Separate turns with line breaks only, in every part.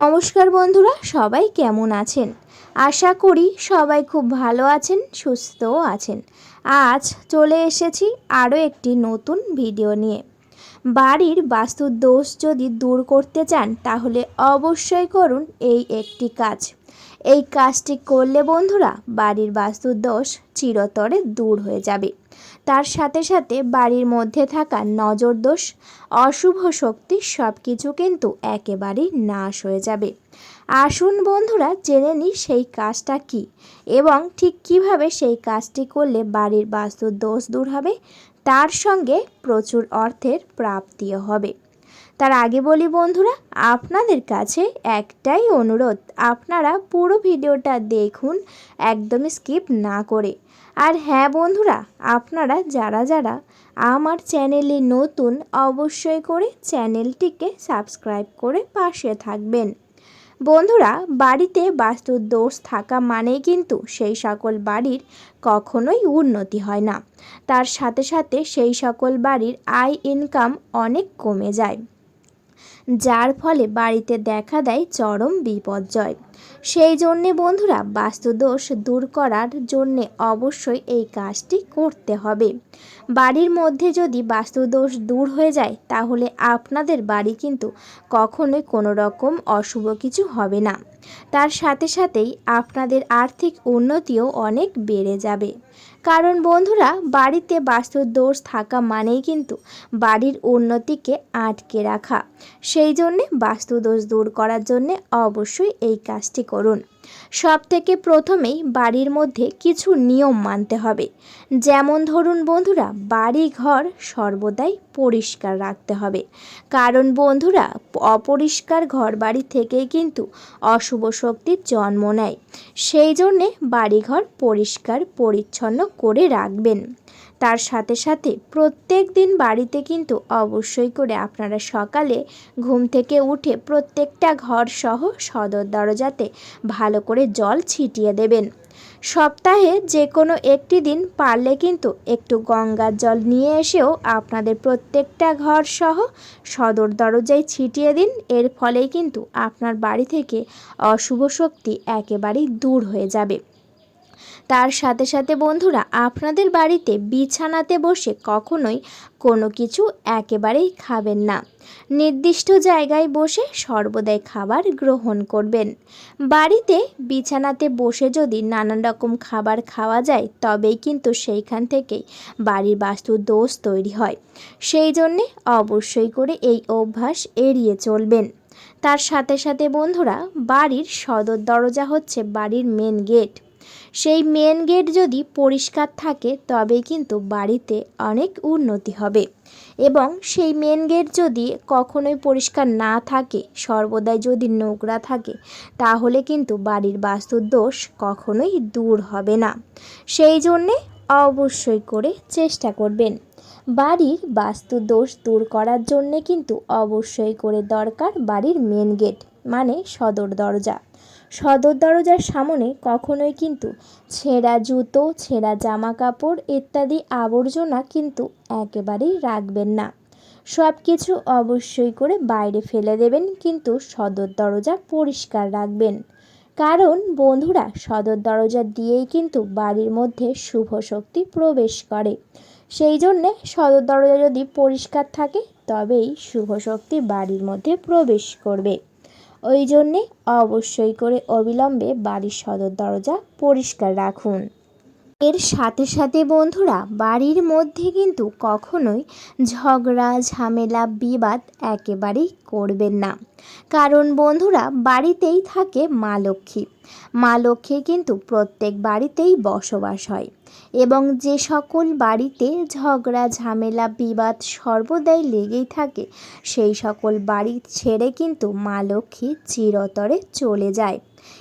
নমস্কার বন্ধুরা, সবাই কেমন আছেন? আশা করি সবাই খুব ভালো আছেন, সুস্থও আছেন। আজ চলে এসেছি আরও একটি নতুন ভিডিও নিয়ে। বাড়ির বাস্তুর দোষ যদি দূর করতে চান, তাহলে অবশ্যই করুন এই একটি কাজ। এই কাজটি করলে বন্ধুরা, বাড়ির বাস্তুর দোষ চিরতরে দূর হয়ে যাবে। তার সাথে সাথে বাড়ির মধ্যে থাকা নজরদোষ, অশুভ শক্তি সব কিছু কিন্তু একেবারেই নাশ হয়ে যাবে। আসুন বন্ধুরা, জেনে নিই সেই কাজটা কি এবং ঠিক কীভাবে সেই কাজটি করলে বাড়ির বাস্তুর দোষ দূর হবে, তার সঙ্গে প্রচুর অর্থের প্রাপ্তিও হবে। তার আগে বলি বন্ধুরা, আপনাদের কাছে একটাই অনুরোধ, আপনারা পুরো ভিডিওটা দেখুন একদম স্কিপ না করে। আর হ্যাঁ বন্ধুরা, আপনারা যারা যারা আমার চ্যানেলে নতুন, অবশ্যই করে চ্যানেলটিকে সাবস্ক্রাইব করে পাশে থাকবেন। বন্ধুরা, বাড়িতে বাস্তুর দোষ থাকা মানেই কিন্তু সেই সকল বাড়ির কখনোই উন্নতি হয় না। তার সাথে সাথে সেই সকল বাড়ির আয় ইনকাম অনেক কমে যায়। যার ফলে বাড়িতে দেখা দেয় চরম বিপর্যয়। সেই জন্যে বন্ধুরা, বাস্তুদোষ দূর করার জন্যে অবশ্যই এই কাজটি করতে হবে। বাড়ির মধ্যে যদি বাস্তুদোষ দূর হয়ে যায়, তাহলে আপনাদের বাড়ি কিন্তু কখনোই কোনো রকম অশুভ কিছু হবে না। তার সাথে সাথেই আপনাদের আর্থিক উন্নতিও অনেক বেড়ে যাবে। কারণ বন্ধুরা, বাড়িতে বাস্তুর দোষ থাকা মানেই কিন্তু বাড়ির উন্নতিকে আটকে রাখা। সেই জন্যে বাস্তুদোষ দূর করার জন্যে অবশ্যই এই কাজটি করুন। সব থেকে প্রথমেই বাড়ির মধ্যে কিছু নিয়ম মানতে হবে। যেমন ধরুন বন্ধুরা বাড়ি ঘর সর্বদাই পরিষ্কার রাখতে হবে। কারণ বন্ধুরা, অপরিষ্কার ঘর বাড়ি থেকেই কিন্তু অশুভ শক্তির জন্ম নেয়। সেই জন্যে বাড়িঘর পরিষ্কার, পরিচ্ছন্ন করে রাখবেন। তার সাথে সাথে প্রত্যেক দিন বাড়িতে কিন্তু অবশ্যই করে আপনারা সকালে ঘুম থেকে উঠে প্রত্যেকটা ঘর সহ সদর দরজাতে ভালো করে জল ছিটিয়ে দেবেন। সপ্তাহে যে কোনো একটি দিন পারলে কিন্তু একটু গঙ্গার জল নিয়ে এসেও আপনাদের প্রত্যেকটা ঘর সহ সদর দরজায় ছিটিয়ে দিন। এর ফলেই কিন্তু আপনার বাড়ি থেকে অশুভ শক্তি একেবারেই দূর হয়ে যাবে। তার সাথে সাথে বন্ধুরা, আপনাদের বাড়িতে বিছানাতে বসে কখনোই কোনো কিছু একেবারেই খাবেন না। নির্দিষ্ট জায়গায় বসে সর্বদাই খাবার গ্রহণ করবেন। বাড়িতে বিছানাতে বসে যদি নানান রকম খাবার খাওয়া যায়, তবেই কিন্তু সেইখান থেকেই বাড়ির বাস্তু দোষ তৈরি হয়। সেই জন্যে অবশ্যই করে এই অভ্যাস এড়িয়ে চলবেন। তার সাথে সাথে বন্ধুরা, বাড়ির সদর দরজা হচ্ছে বাড়ির মেন গেট সেই মেন গেট যদি পরিষ্কার থাকে, তবেই কিন্তু বাড়িতে অনেক উন্নতি হবে। এবং সেই মেন গেট যদি কখনোই পরিষ্কার না থাকে, সর্বদাই যদি নোংরা থাকে, তাহলে কিন্তু বাড়ির বাস্তুর দোষ কখনোই দূর হবে না। সেই জন্যে অবশ্যই করে চেষ্টা করবেন। বাড়ির বাস্তু দোষ দূর করার জন্যে কিন্তু অবশ্যই করে দরকার বাড়ির মেন গেট মানে সদর দরজা। সদর দরজার সামনে কখনোই কিন্তু ছেঁড়া জুতো, ছেঁড়া জামা কাপড় ইত্যাদি আবর্জনা কিন্তু একেবারেই রাখবেন না। সব কিছু অবশ্যই করে বাইরে ফেলে দেবেন, কিন্তু সদর দরজা পরিষ্কার রাখবেন। কারণ বন্ধুরা, সদর দরজা দিয়েই কিন্তু বাড়ির মধ্যে শুভ শক্তি প্রবেশ করে। সেই জন্যে সদর দরজা যদি পরিষ্কার থাকে, তবেই শুভ শক্তি বাড়ির মধ্যে প্রবেশ করবে। ওই জন্যে অবশ্যই করে অবিলম্বে বাড়ির সদর দরজা পরিষ্কার রাখুন। এর সাথে সাথে বন্ধুরা, বাড়ির মধ্যে কিন্তু কখনোই ঝগড়া, ঝামেলা, বিবাদ একেবারেই করবেন না। কারণ বন্ধুরা, বাড়িতেই থাকে মা লক্ষ্মী। মা লক্ষ্মী কিন্তু প্রত্যেক বাড়িতেই বসবাস হয়। এবং যে সকল বাড়িতে ঝগড়া, ঝামেলা, বিবাদ সর্বদাই লেগেই থাকে, সেই সকল বাড়ি ছেড়ে কিন্তু মা লক্ষ্মী চিরতরে চলে যায়।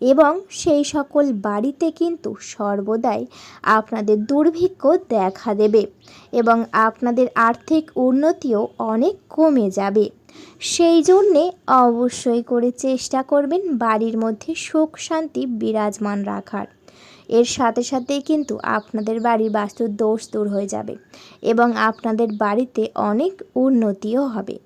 এবং সেই সকল বাড়িতে কিন্তু সর্বদাই আপনাদের দুর্ভিক্ষ দেখা দেবে এবং আপনাদের আর্থিক উন্নতিও অনেক কমে যাবে। সেই জন্যে অবশ্যই করে চেষ্টা করবেন বাড়ির মধ্যে সুখ শান্তি বিরাজমান রাখার। এর সাথে সাথেই কিন্তু আপনাদের বাড়ির বাস্তুর দোষ দূর হয়ে যাবে এবং আপনাদের বাড়িতে অনেক উন্নতিও হবে।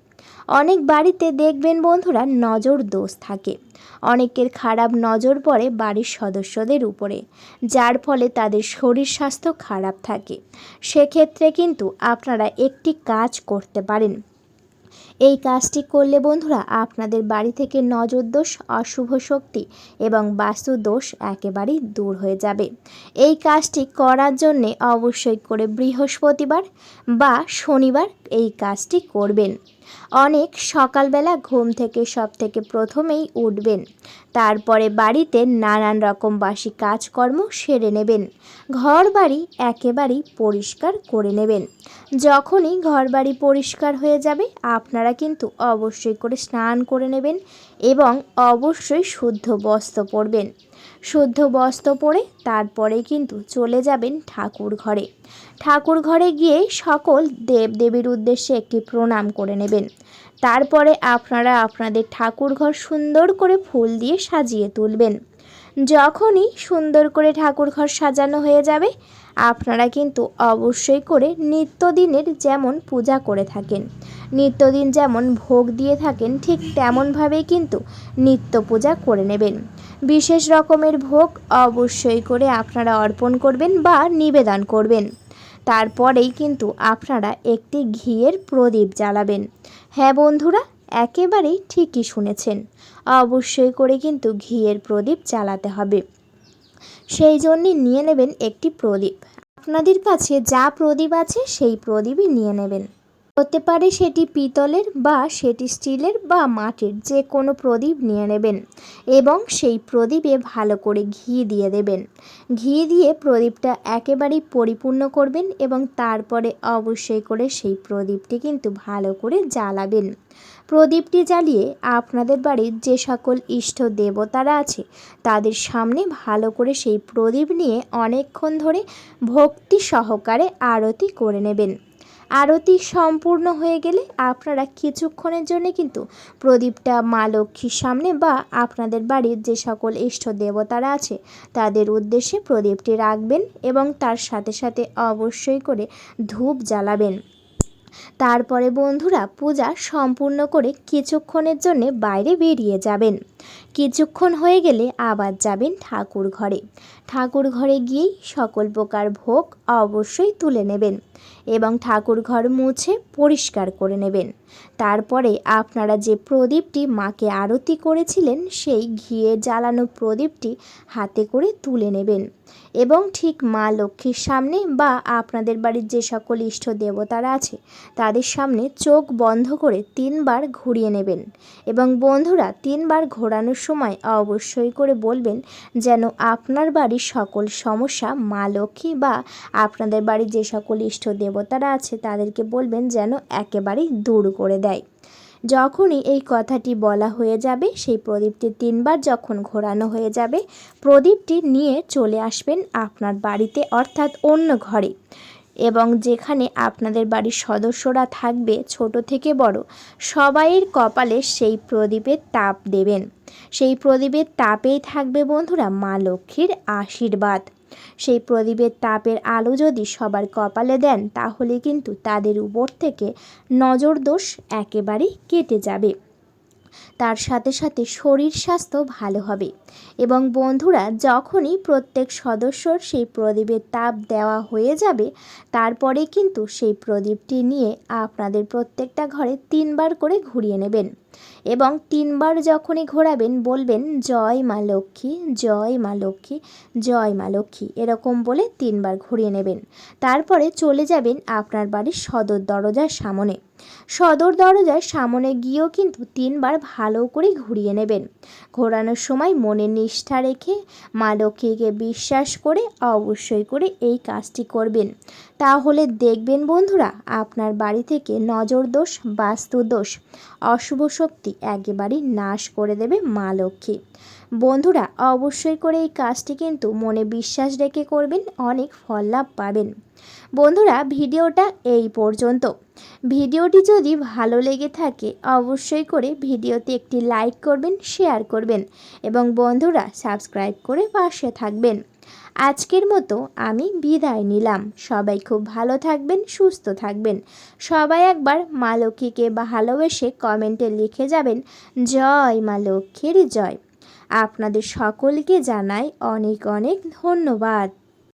অনেক বাড়িতে দেখবেন বন্ধুরা নজর দোষ থাকে। অনেকের খারাপ নজর পড়ে বাড়ির সদস্যদের উপরে, যার ফলে তাদের শরীর স্বাস্থ্য খারাপ থাকে। সেক্ষেত্রে কিন্তু আপনারা একটি কাজ করতে পারেন। এই কাজটি করলে বন্ধুরা আপনাদের বাড়ি থেকে নজর দোষ, অশুভ শক্তি এবং বাস্তু দোষ একেবারেই দূর হয়ে যাবে। এই কাজটি করার জন্যে অবশ্যই করে বৃহস্পতিবার বা শনিবার এই কাজটি করবেন। অনেক সকালবেলা ঘুম থেকে সব থেকে প্রথমেই উঠবেন। তারপরে বাড়িতে নানান রকম বাসি কাজকর্ম সেরে নেবেন। ঘর বাড়ি একেবারেই পরিষ্কার করে নেবেন। যখনই ঘর বাড়ি পরিষ্কার হয়ে যাবে, আপনারা কিন্তু অবশ্যই করে স্নান করে নেবেন এবং অবশ্যই শুদ্ধ বস্ত্র পরবেন। শুদ্ধ বস্ত্র পরে তারপরে কিন্তু চলে যাবেন ঠাকুর ঘরে। ঠাকুর ঘরে গিয়ে সকল দেব দেবীর উদ্দেশ্যে একটি প্রণাম করে নেবেন। তারপরে আপনারা আপনাদের ঠাকুর ঘর সুন্দর করে ফুল দিয়ে সাজিয়ে তুলবেন। যখনই সুন্দর করে ঠাকুর ঘর সাজানো হয়ে যাবে, আপনারা কিন্তু অবশ্যই করে নিত্যদিনের যেমন পূজা করে থাকেন, নিত্যদিন যেমন ভোগ দিয়ে থাকেন, ঠিক তেমনভাবেই কিন্তু নিত্য পূজা করে নেবেন। বিশেষ রকমের ভোগ অবশ্যই করে আপনারা অর্পণ করবেন বা নিবেদন করবেন। তারপরেই কিন্তু আপনারা একটি ঘিয়ের প্রদীপ জ্বালাবেন। হ্যাঁ বন্ধুরা, একেবারেই ঠিকই শুনেছেন। অবশ্যই করে কিন্তু ঘিয়ের প্রদীপ জ্বালাতে হবে। সেই জন্যে নিয়ে নেবেন একটি প্রদীপ। আপনাদের কাছে যা প্রদীপ আছে সেই প্রদীপই নিয়ে নেবেন। হতে পারে সেটি পিতলের বা সেটি স্টিলের বা মাটির, যে কোনো প্রদীপ নিয়ে নেবেন এবং সেই প্রদীপে ভালো করে ঘি দিয়ে দেবেন। ঘি দিয়ে প্রদীপটা একেবারেই পরিপূর্ণ করবেন এবং তারপরে অবশ্যই করে সেই প্রদীপটি কিন্তু ভালো করে জ্বালাবেন। প্রদীপটি জ্বালিয়ে আপনাদের বাড়ির যে সকল ইষ্ট দেবতারা আছে, তাদের সামনে ভালো করে সেই প্রদীপ নিয়ে অনেকক্ষণ ধরে ভক্তি সহকারে আরতি করে নেবেন। আরতি সম্পূর্ণ হয়ে গেলে আপনারা কিছুক্ষণের জন্য কিন্তু প্রদীপটা, মা লক্ষ্মীর সামনে বা আপনাদের বাড়ির যে সকল ইষ্ট দেবতারা আছে, তাদের উদ্দেশ্যে প্রদীপটি রাখবেন এবং তার সাথে সাথে অবশ্যই করে ধূপ জ্বালাবেন। তারপরে বন্ধুরা পূজা সম্পূর্ণ করে কিছুক্ষণের জন্য বাইরে বেরিয়ে যাবেন। কিছুক্ষণ হয়ে গেলে আবার যাবেন ঠাকুর ঘরে। ঠাকুর ঘরে গিয়েই সকল প্রকার ভোগ অবশ্যই তুলে নেবেন এবং ঠাকুর ঘর মুছে পরিষ্কার করে নেবেন। তারপরে আপনারা যে প্রদীপটি মাকে আরতি করেছিলেন, সেই ঘিয়ে জ্বালানো প্রদীপটি হাতে করে তুলে নেবেন এবং ঠিক মা লক্ষ্মীর সামনে বা আপনাদের বাড়ির যে সকল ইষ্ট দেবতারা আছে, তাদের সামনে চোখ বন্ধ করে তিনবার ঘুরিয়ে নেবেন এবং বন্ধুরা তিনবার ঘোরানোর সময় অবশ্যই করে বলবেন যেন আপনার বাড়ির সকল সমস্যা মা লক্ষ্মী বা আপনাদের বাড়ির যে সকল ইষ্ট দেবতারা আছে তাদেরকে বলবেন যেন একেবারেই দূর করে দেয়। যখনই এই কথাটি বলা হয়ে যাবে, সেই প্রদীপটি তিনবার যখন ঘোরানো হয়ে যাবে, প্রদীপটি নিয়ে চলে আসবেন আপনার বাড়িতে অর্থাৎ অন্য ঘরে। এবং যেখানে আপনাদের বাড়ির সদস্যরা থাকবে, ছোট থেকে বড়, সবাইয়ের কপালে সেই প্রদীপের তাপ দেবেন। সেই প্রদীপের তাপেই থাকবে বন্ধুরা মা লক্ষ্মীর আশীর্বাদ। সেই প্রদীপের তাপের আলো যদি সবার কপালে দেন, তাহলে কিন্তু তাদের উপর থেকে নজর দোষ একেবারেই কেটে যাবে। তার সাথে সাথে শরীর স্বাস্থ্য ভালো হবে। এবং বন্ধুরা, যখনই প্রত্যেক সদস্যর সেই প্রদীপের তাপ দেওয়া হয়ে যাবে তারপরে কিন্তু সেই প্রদীপটি নিয়ে আপনাদের প্রত্যেকটা ঘরে তিনবার করে ঘুরিয়ে নেবেন। এবং তিনবার যখনই ঘোরাবেন, বলবেন, জয় মা লক্ষ্মী, জয় মা লক্ষ্মী, জয় মা লক্ষ্মী, এরকম বলে তিনবার ঘুরিয়ে নেবেন। তারপরে চলে যাবেন আপনার বাড়ির সদর দরজার সামনে। সদর দরজার সামনে গিয়েও কিন্তু তিনবার ভালো করে ঘুরিয়ে নেবেন। ঘোরানোর সময় মনে নিষ্ঠা রেখে মা লক্ষ্মীকে বিশ্বাস করে অবশ্যই করে এই কাজটি করবেন। তাহলে দেখবেন বন্ধুরা, আপনার বাড়ি থেকে নজর দোষ, বাস্তু দোষ, অশুভ শক্তি একেবারেই নাশ করে দেবে মা লক্ষ্মী। বন্ধুরা, অবশ্যই করে এই কাজটি কিন্তু মনে বিশ্বাস রেখে করবেন, অনেক ফল লাভ পাবেন। বন্ধুরা, ভিডিওটা এই পর্যন্ত। ভিডিওটি যদি ভালো লেগে থাকে, অবশ্যই করে ভিডিওতে একটি লাইক করবেন, শেয়ার করবেন এবং বন্ধুরা, সাবস্ক্রাইব করে পাশে থাকবেন। আজকের মতো আমি বিদায় নিলাম। সবাই খুব ভালো থাকবেন, সুস্থ থাকবেন। সবাই একবার মা লক্ষ্মীকে ভালোবেসে কমেন্টে লিখে যাবেন, জয় মা লক্ষ্মীর জয়। আপনাদের সকলকে জানাই অনেক অনেক ধন্যবাদ।